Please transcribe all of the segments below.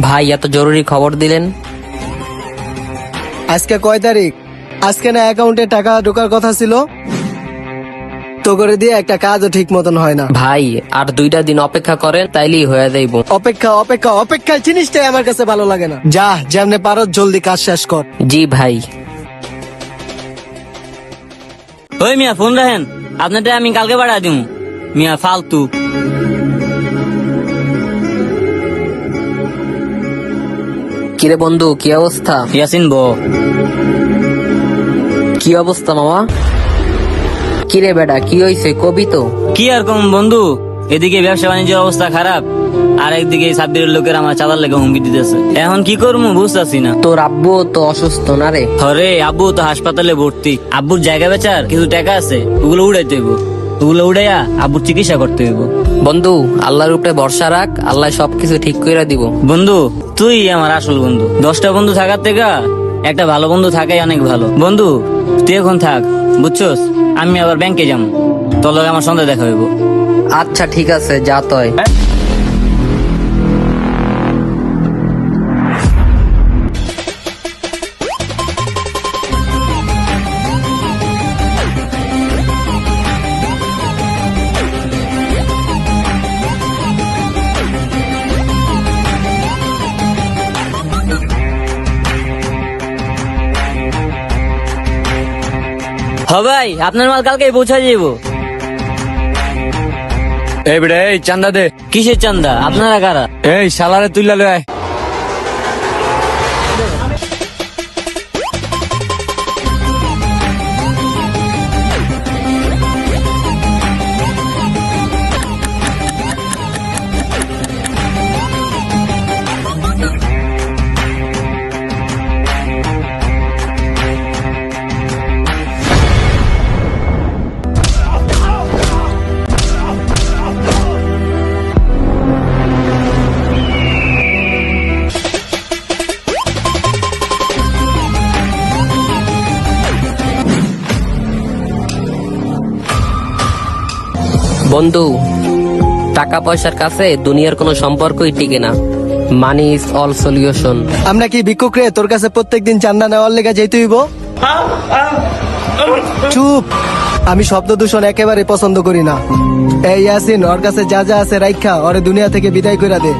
ভাই এত জরুরি খবর দিলেন? আজকে কয় তারিখ? আজকে না অ্যাকাউন্টে টাকা ঢোকার কথা ছিল? তো করে দিয়ে একটা কাজও ঠিক মতন হয় না। ভাই আর দুইটা দিন অপেক্ষা করেন তাইলেই হয়ে যাইব। অপেক্ষা অপেক্ষা অপেক্ষা জিনিসটাই আমার কাছে ভালো লাগে না। যা যেমনে পারো জলদি কাজ শেষ কর। জি ভাই। ওই মিয়া ফোন রাখেন। আপনারটা আমি কালকে বাড়া দিম। মিয়া ফালতু। কিরে বন্ধু কি অবস্থা? ইয়াসিন ব। কি অবস্থা মামা? কিরে বেটা কি হইছে? কবি তো। কি আর কম বন্ধু? এদিকে ব্যবসা বাণিজ্যের অবস্থা খারাপ আর একদিকে সাব্বিরের লোকের আমার চাঁদার লেগে হুমকি দিতেছে। এখন কি করব বুঝতেছি না। তোর আব্বু তো অসুস্থ না রে? হরে আব্বু তো হাসপাতালে ভর্তি। আব্বুর জায়গা বেচার কিছু টাকা আছে ওগুলো উড়াইতে হইব। ওগুলো উড়াইয়া আবুর চিকিৎসা করতে হইব। বন্ধু আল্লাহর উপরে ভরসা রাখ আল্লাহ সবকিছু ঠিক করে দিব। বন্ধু তুই আমার আসল বন্ধু। দশটা বন্ধু থাকার থেকে একটা ভালো বন্ধু থাকাই অনেক ভালো। বন্ধু তুই এখন থাক বুঝছস? আমি আবার ব্যাংকে যাব। তোর লগে আমার সন্ধ্যা দেখা হইব। আচ্ছা ঠিক আছে যা তয়। হ ভাই আপনার মাল কালকে পৌঁছা যাব এই বেড়ে এই চান্দা দে। কিসের চান্দা? আপনারা কারা? এই শালারে তুইলা লয় বন্ধু টাকা পয়সার কাছে দুনিয়ার কোনো সম্পর্কই টিকে না। মানি ইজ অল সলিউশন আমরা কি ভিক্ষুক রে তোর কাছে প্রত্যেকদিন চান্দা নেওয়ার লেগে যেতে হইব? চুপ। আমি শব্দ দূষণ একেবারে পছন্দ করি না। এই ইয়াসিন ওর কাছে যা যা আছে রাইখা ওরে দুনিয়া থেকে বিদায় করে দে।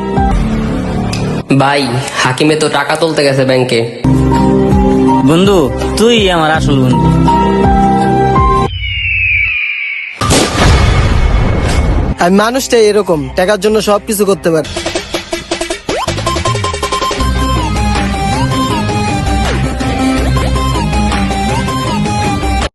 ভাই হাকিমে তো টাকা তুলতে গেছে ব্যাংকে। বন্ধু তুই আমার আসল বন্ধু। আমি মানুষটাই এরকম টাকার জন্য সবকিছু করতে পারি।